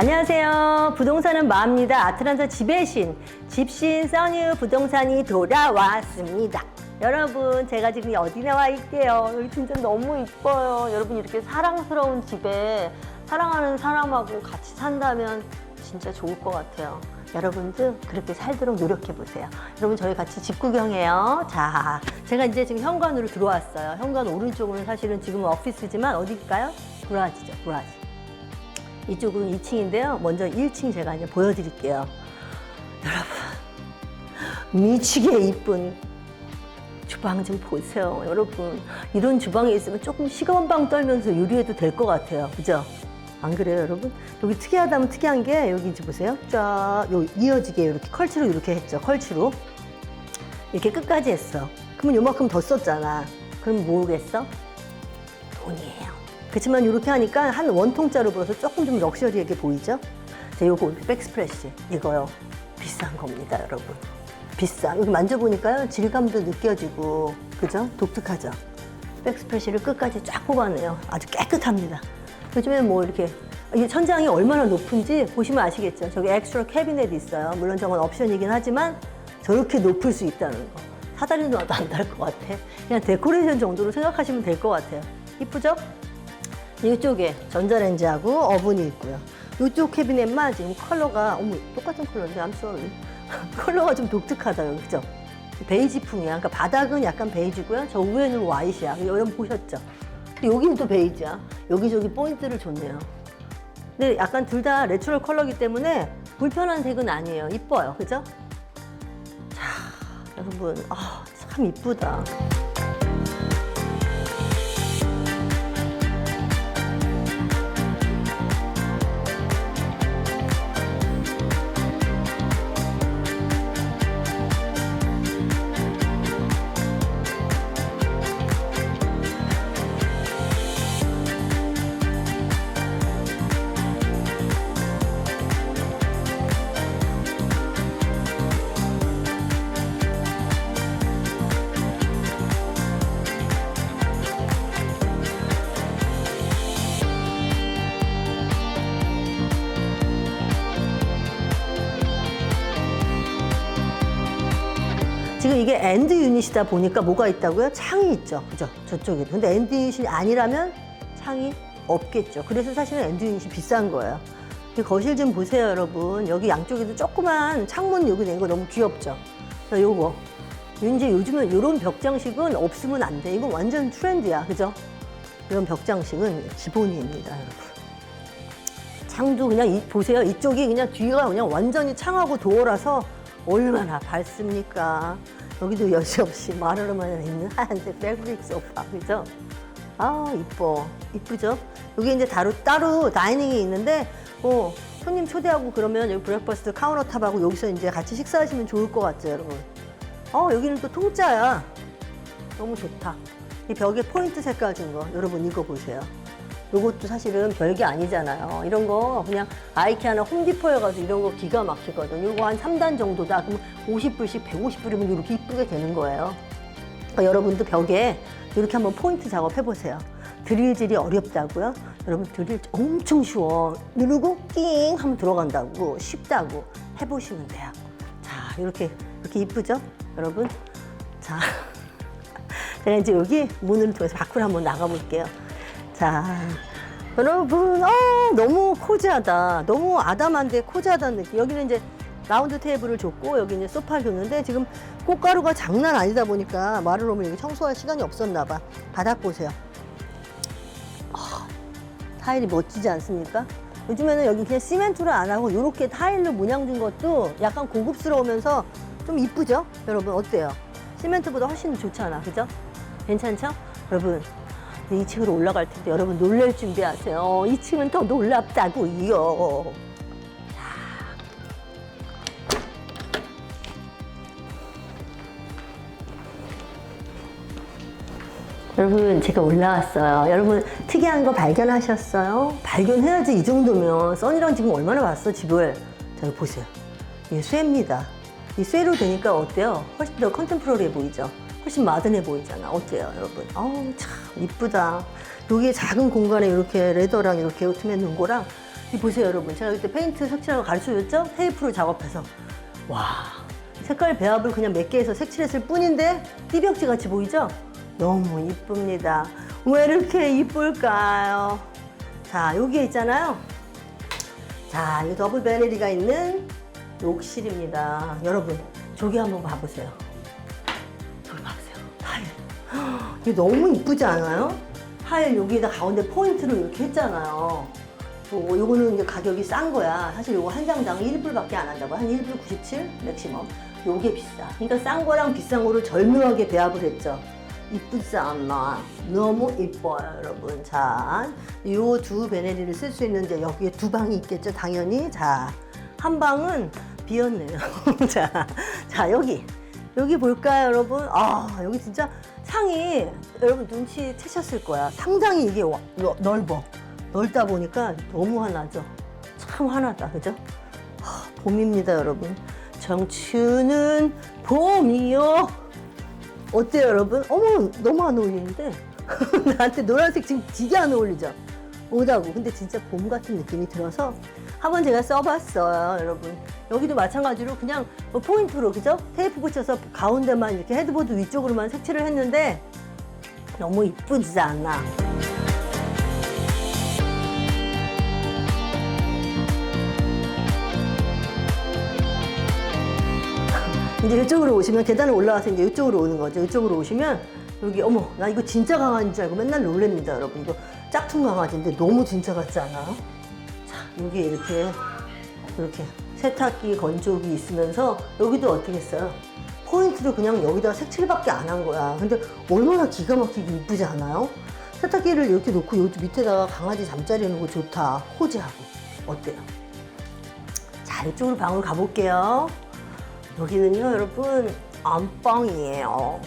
안녕하세요. 부동산은 마입니다. 아틀란타 집의 신, 집신 써뉴 부동산이 돌아왔습니다. 여러분, 제가 지금 어디 나와 있게요? 여기 진짜 너무 이뻐요. 여러분, 이렇게 사랑스러운 집에 사랑하는 사람하고 같이 산다면 진짜 좋을 것 같아요. 여러분도 그렇게 살도록 노력해 보세요. 여러분, 저희 같이 집 구경해요. 자, 제가 이제 지금 현관으로 들어왔어요. 현관 오른쪽은 사실은 지금 은 오피스지만 어디일까요? 브라지죠, 브라지. 이쪽은 2층인데요. 먼저 1층 제가 이제 보여드릴게요. 여러분, 미치게 이쁜 주방 좀 보세요. 여러분, 이런 주방에 있으면 조금 시건방 떨면서 요리해도 될 것 같아요. 그죠? 안 그래요, 여러분? 여기 특이하다면 특이한 게 여기 이제 보세요. 쫙, 요 이어지게 이렇게 컬치로 이렇게 했죠. 컬치로. 이렇게 끝까지 했어. 그러면 요만큼 더 썼잖아. 그럼 뭐겠어? 돈이에요. 그렇지만 이렇게 하니까 한 원통짜로 불어서 조금 좀 럭셔리하게 보이죠? 자, 요거 백스프레시 이거요. 비싼 겁니다, 여러분. 비싸. 여기 만져보니까요, 질감도 느껴지고, 그죠? 독특하죠? 백스프레시를 끝까지 쫙 뽑아내요. 아주 깨끗합니다. 요즘에 뭐 이렇게 이게 천장이 얼마나 높은지 보시면 아시겠죠? 저기 엑스트라 캐비넷 있어요. 물론 저건 옵션이긴 하지만 저렇게 높을 수 있다는 거. 사다리 놔도 안달 것 같아. 그냥 데코레이션 정도로 생각하시면 될 것 같아요. 이쁘죠? 이쪽에 전자레인지하고 어분이 있고요. 이쪽 캐비넷만 지금 컬러가 어머 똑같은 컬러인데 I'm sorry. 컬러가 좀 독특하다 그죠? 베이지풍이야. 그러니까 바닥은 약간 베이지고요. 저 위에는 화이트야. 여러분 보셨죠? 여기는 또 베이지야. 여기저기 포인트를 줬네요. 근데 약간 둘 다 내추럴 컬러기 때문에 불편한 색은 아니에요. 이뻐요. 그죠? 자, 여러분, 아, 참 이쁘다. 지금 이게 엔드 유닛이다 보니까 뭐가 있다고요? 창이 있죠. 그죠? 저쪽에도. 근데 엔드 유닛이 아니라면 창이 없겠죠. 그래서 사실은 엔드 유닛이 비싼 거예요. 이 거실 좀 보세요, 여러분. 여기 양쪽에도 조그만 창문 여기 낸 거 너무 귀엽죠? 자, 요거. 이제 요즘은 이런 벽장식은 없으면 안 돼. 이건 완전 트렌드야. 그죠? 이런 벽장식은 기본입니다, 여러분. 창도 그냥 이- 보세요. 이쪽이 그냥 뒤가 그냥 완전히 창하고 도어라서 얼마나 밝습니까? 여기도 여지없이 마르르만 있는 하얀색 패브릭 소파, 그죠? 아, 이뻐. 이쁘죠? 여기 이제 따로, 따로 다이닝이 있는데, 어, 손님 초대하고 그러면 여기 브렉퍼스트 카운터탑하고 여기서 이제 같이 식사하시면 좋을 것 같죠, 여러분? 어, 여기는 또 통짜야. 너무 좋다. 이 벽에 포인트 색깔 준 거, 여러분 이거 보세요. 요것도 사실은 별게 아니잖아요. 이런 거 그냥 아이케아나 가서 이런 거 기가 막히거든. 요거 한 3단 정도다. 그럼 50불씩 150불이면 이렇게 이쁘게 되는 거예요. 그러니까 여러분도 벽에 이렇게 한번 포인트 작업 해보세요. 드릴질이 어렵다고요? 여러분 드릴 엄청 쉬워. 누르고 낑 하면 들어간다고 쉽다고 해보시면 돼요. 자 이렇게 이렇게 이쁘죠? 여러분 자 제가 이제 여기 문을 통해서 밖으로 한번 나가볼게요. 자, 여러분, 어, 너무 코지하다. 너무 아담한데 코지하다는 느낌. 여기는 이제 라운드 테이블을 줬고, 여기 이제 소파를 줬는데, 지금 꽃가루가 장난 아니다 보니까 말을 오면 여기 청소할 시간이 없었나 봐. 바닥 보세요. 아, 타일이 멋지지 않습니까? 요즘에는 여기 그냥 시멘트를 안 하고 이렇게 타일로 문양 준 것도 약간 고급스러우면서 좀 이쁘죠? 여러분 어때요? 시멘트보다 훨씬 좋잖아, 그죠? 괜찮죠? 여러분 2층으로 올라갈 텐데 여러분 놀랄 준비하세요. 2층은 더 놀랍다고요. 여러분 제가 올라왔어요. 여러분 특이한 거 발견하셨어요? 발견해야지 이 정도면 써니랑 지금 얼마나 왔어 집을. 자 보세요. 이게 쇠입니다. 이 쇠로 되니까 어때요? 훨씬 더 컨템포러리해 보이죠? 훨씬 마든해 보이잖아. 어때요 여러분? 어우 참 이쁘다. 여기 작은 공간에 이렇게 레더랑 이렇게 오트맨 놓은 거랑 이 보세요 여러분 제가 그때 페인트 색칠하고 가르쳐 줬죠? 테이프로 작업해서 와 색깔 배합을 그냥 몇 개에서 색칠했을 뿐인데 띠벽지 같이 보이죠? 너무 이쁩니다 왜 이렇게 이쁠까요? 자 여기에 있잖아요 자, 이 더블 베네리가 있는 욕실입니다. 여러분, 저기 한번 봐보세요. 이게 너무 이쁘지 않아요? 타일 여기에다 가운데 포인트를 이렇게 했잖아요. 요, 요거는 이제 가격이 싼 거야. 사실 요거 한 장당 1불밖에 안 한다고. 한 1불 97 맥시멈. 요게 비싸. 그러니까 싼 거랑 비싼 거를 절묘하게 배합을 했죠. 이쁘지 않나? 너무 이뻐요, 여러분. 자, 요 두 베네리를 쓸 수 있는데 여기에 두 방이 있겠죠, 당연히. 자, 한 방은 비었네요. 자, 자, 여기. 여기 볼까요, 여러분? 아, 여기 진짜 창이 여러분 눈치 채셨을 거야. 상당히 이게 넓어. 넓다 보니까 너무 화나죠. 참 화나다, 그죠? 하, 봄입니다, 여러분. 정추는 봄이요. 어때요, 여러분? 어머, 너무 안 어울리는데? 나한테 노란색 지금 되게 안 어울리죠? 오다고. 근데 진짜 봄 같은 느낌이 들어서 한번 제가 써봤어요, 여러분. 여기도 마찬가지로 그냥 뭐 포인트로, 그죠? 테이프 붙여서 가운데만 이렇게 헤드보드 위쪽으로만 색칠을 했는데 너무 이쁘지 않나? 이제 이쪽으로 오시면 계단을 올라와서 이제 이쪽으로 오는 거죠. 이쪽으로 오시면 여기 어머 나 이거 진짜 강아지인 줄 알고 맨날 놀랍니다 여러분 이거 짝퉁 강아지인데 너무 진짜 같지 않아요? 자 여기 이렇게 이렇게 세탁기 건조기 있으면서 여기도 어떻게 했어요? 포인트를 그냥 여기다 색칠밖에 안 한 거야. 근데 얼마나 기가 막히게 이쁘지 않아요? 세탁기를 이렇게 놓고 요 밑에다가 강아지 잠자리 거 좋다. 호지하고 어때요? 자 이쪽으로 방으로 가볼게요. 여기는요, 여러분, 안방이에요.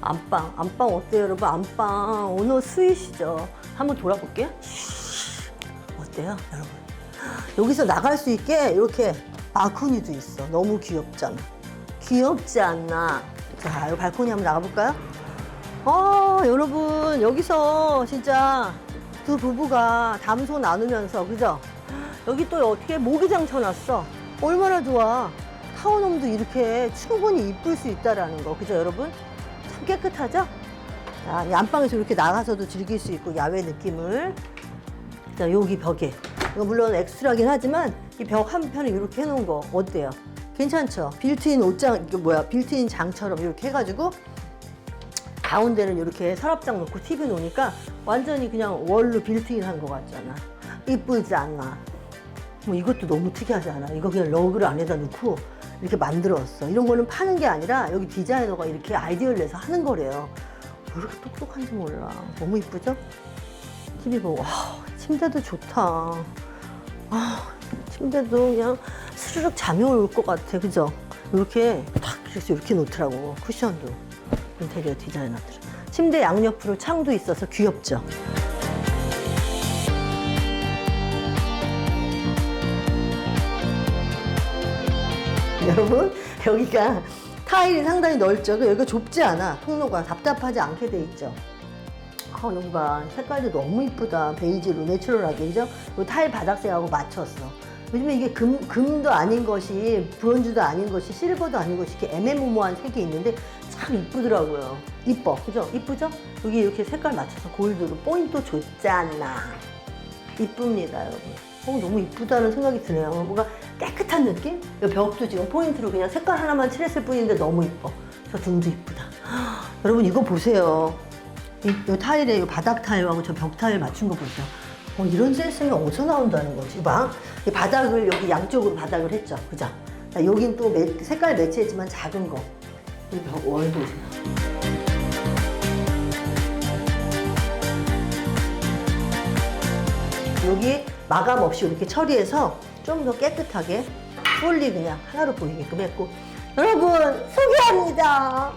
안방, 안방 어때요, 여러분? 안방, 오너 스윗이죠. 한번 돌아볼게요. 어때요, 여러분? 여기서 나갈 수 있게 이렇게 발코니도 있어. 너무 귀엽잖아. 귀엽지 않나? 자, 이 발코니 한번 나가볼까요? 어, 여러분, 여기서 진짜 두 부부가 담소 나누면서, 그죠? 여기 또 어떻게 모기장 쳐놨어. 얼마나 좋아. 타워홈도 이렇게 충분히 이쁠 수 있다라는 거. 그죠, 여러분? 참 깨끗하죠? 자, 이 안방에서 이렇게 나가서도 즐길 수 있고, 야외 느낌을. 자, 여기 벽에. 이거 물론 엑스트라긴 하지만 이 벽 한편에 이렇게 해놓은 거 어때요? 괜찮죠? 빌트인 옷장, 이게 뭐야, 빌트인 장처럼 이렇게 해가지고 가운데는 이렇게 서랍장 놓고 TV 놓으니까 완전히 그냥 월로 빌트인 한 거 같잖아. 이쁘지 않나? 뭐 이것도 너무 특이하지 않아? 이거 그냥 러그를 안에다 넣고 이렇게 만들었어. 이런 거는 파는 게 아니라 여기 디자이너가 이렇게 아이디어를 내서 하는 거래요. 왜 이렇게 똑똑한지 몰라. 너무 이쁘죠? TV 보고, 와, 침대도 좋다. 아, 침대도 그냥 스르륵 잠이 올 것 같아. 그죠? 이렇게 탁, 그래서 이렇게 놓더라고. 쿠션도. 인테리어 디자이너들. 침대 양옆으로 창도 있어서 귀엽죠? 여러분 여기가 타일이 상당히 넓죠. 그 여기가 좁지 않아. 통로가 답답하지 않게 돼 있죠. 아 여기 봐 색깔도 너무 이쁘다. 베이지로 내추럴하게 그죠? 이 타일 바닥색하고 맞췄어. 요즘에 이게 금, 금도 아닌 것이 브론즈도 아닌 것이 실버도 아닌 것이 이렇게 애매모호한 색이 있는데 참 이쁘더라고요. 이뻐 그죠? 이쁘죠? 여기 이렇게 색깔 맞춰서 골드로 포인트 줬잖아. 이쁩니다, 여러분. 어, 너무 이쁘다는 생각이 드네요. 뭔가 깨끗한 느낌? 이 벽도 지금 포인트로 그냥 색깔 하나만 칠했을 뿐인데 너무 이뻐. 저 등도 이쁘다. 여러분, 이거 보세요. 이, 이 타일에 이 바닥 타일하고 저 벽 타일 맞춘 거 보세요. 어, 이런 센스는 어디서 나온다는 거지? 막, 이 바닥을 여기 양쪽으로 바닥을 했죠. 그죠? 자, 여긴 또 매, 색깔 매치했지만 작은 거. 이벽월 보세요. 여기 마감 없이 이렇게 처리해서 좀 더 깨끗하게 폴리 그냥 하나로 보이게끔 했고 여러분 소개합니다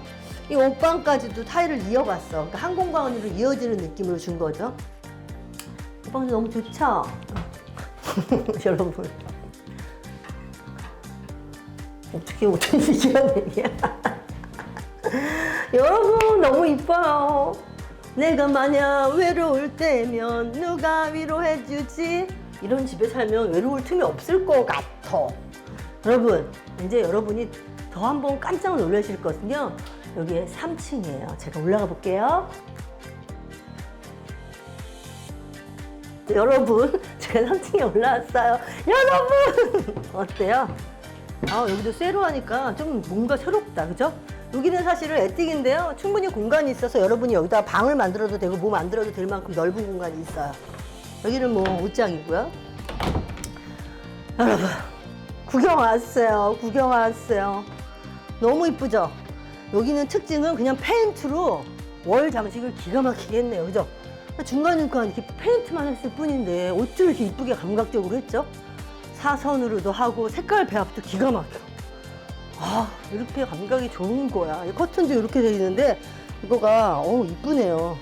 이 옷방까지도 타일을 이어갔어 그러니까 한 공간으로 이어지는 느낌으로 준 거죠 옷방도 너무 좋죠 여러분 어떻게 어떻게 얘기하는 얘기야 여러분 너무 이뻐요 내가 만약 외로울 때면 누가 위로해주지? 이런 집에 살면 외로울 틈이 없을 것 같아. 여러분, 이제 여러분이 더 한번 깜짝 놀라실 것은요. 여기에 3층이에요. 제가 올라가 볼게요. 여러분, 제가 3층에 올라왔어요. 여러분! 어때요? 아, 여기도 쇠로 하니까 좀 뭔가 새롭다, 그죠? 여기는 사실은 애틱인데요. 충분히 공간이 있어서 여러분이 여기다 방을 만들어도 되고 뭐 만들어도 될 만큼 넓은 공간이 있어요. 여기는 뭐 옷장이고요. 여러분, 구경 왔어요. 구경 왔어요. 너무 이쁘죠? 여기는 특징은 그냥 페인트로 월 장식을 기가 막히게 했네요. 그죠? 중간중간 이렇게 페인트만 했을 뿐인데 어쩜 이렇게 이쁘게 감각적으로 했죠? 사선으로도 하고 색깔 배합도 기가 막혀. 아, 이렇게 감각이 좋은 거야. 이 커튼도 이렇게 돼 있는데 이거가 어 이쁘네요.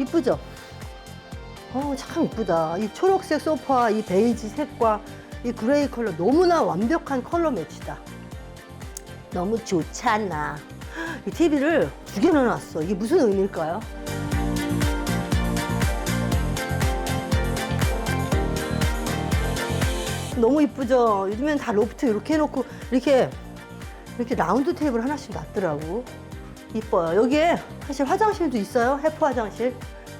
이쁘죠? 어, 참 이쁘다. 이 초록색 소파, 이 베이지 색과 이 그레이 컬러 너무나 완벽한 컬러 매치다. 너무 좋잖아. 이 TV를 두 개나 놨어. 이게 무슨 의미일까요? 너무 이쁘죠? 요즘엔 다 로프트 이렇게 해놓고 이렇게 이렇게 라운드 테이블 하나씩 놨더라고. 이뻐요. 여기에 사실 화장실도 있어요. 해프 화장실.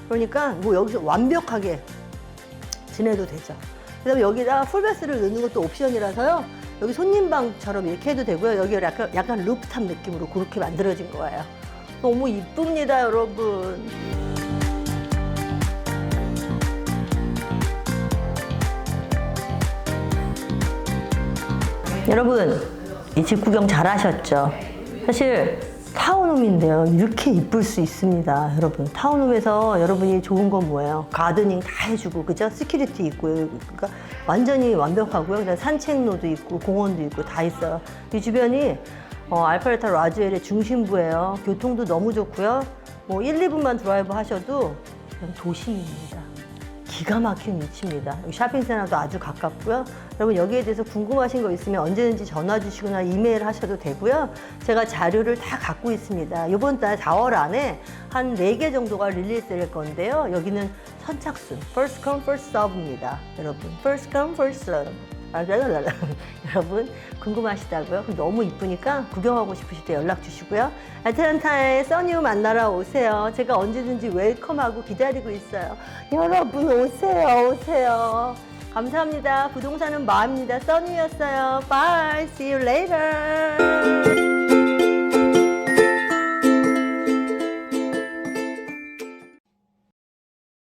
그러니까 뭐 여기서 완벽하게 지내도 되죠. 그다음에 여기다 풀베스를 넣는 것도 옵션이라서요. 여기 손님방처럼 이렇게 해도 되고요. 여기 약간 약간 루프탑 느낌으로 그렇게 만들어진 거예요. 너무 이쁩니다, 여러분. 여러분, 이 집 구경 잘 하셨죠? 사실 타운홈인데요. 이렇게 이쁠 수 있습니다. 여러분, 타운홈에서 여러분이 좋은 건 뭐예요? 가드닝 다 해주고, 그죠? 스키리티 있고요. 그러니까 완전히 완벽하고요. 그다음 산책로도 있고, 공원도 있고, 다 있어요. 이 주변이 어, 알파레타 라즈엘의 중심부예요. 교통도 너무 좋고요. 뭐 1, 2분만 드라이브 하셔도 그냥 도시입니다. 기가 막힌 위치입니다. 여기 쇼핑센터도 아주 가깝고요. 여러분 여기에 대해서 궁금하신 거 있으면 언제든지 전화 주시거나 이메일 하셔도 되고요. 제가 자료를 다 갖고 있습니다. 이번 달 4월 안에 한 4개 정도가 릴리스 될 건데요. 여기는 선착순, first come, first serve입니다. 여러분, first come, first serve. 아, 랄랄랄라. 여러분 궁금하시다고요? 너무 이쁘니까 구경하고 싶으실 때 연락 주시고요. 아틀란타에 써니우 만나러 오세요. 제가 언제든지 웰컴하고 기다리고 있어요. 여러분 오세요, 오세요. 감사합니다. 부동산은 마음입니다. 써니였어요. Bye. See you later.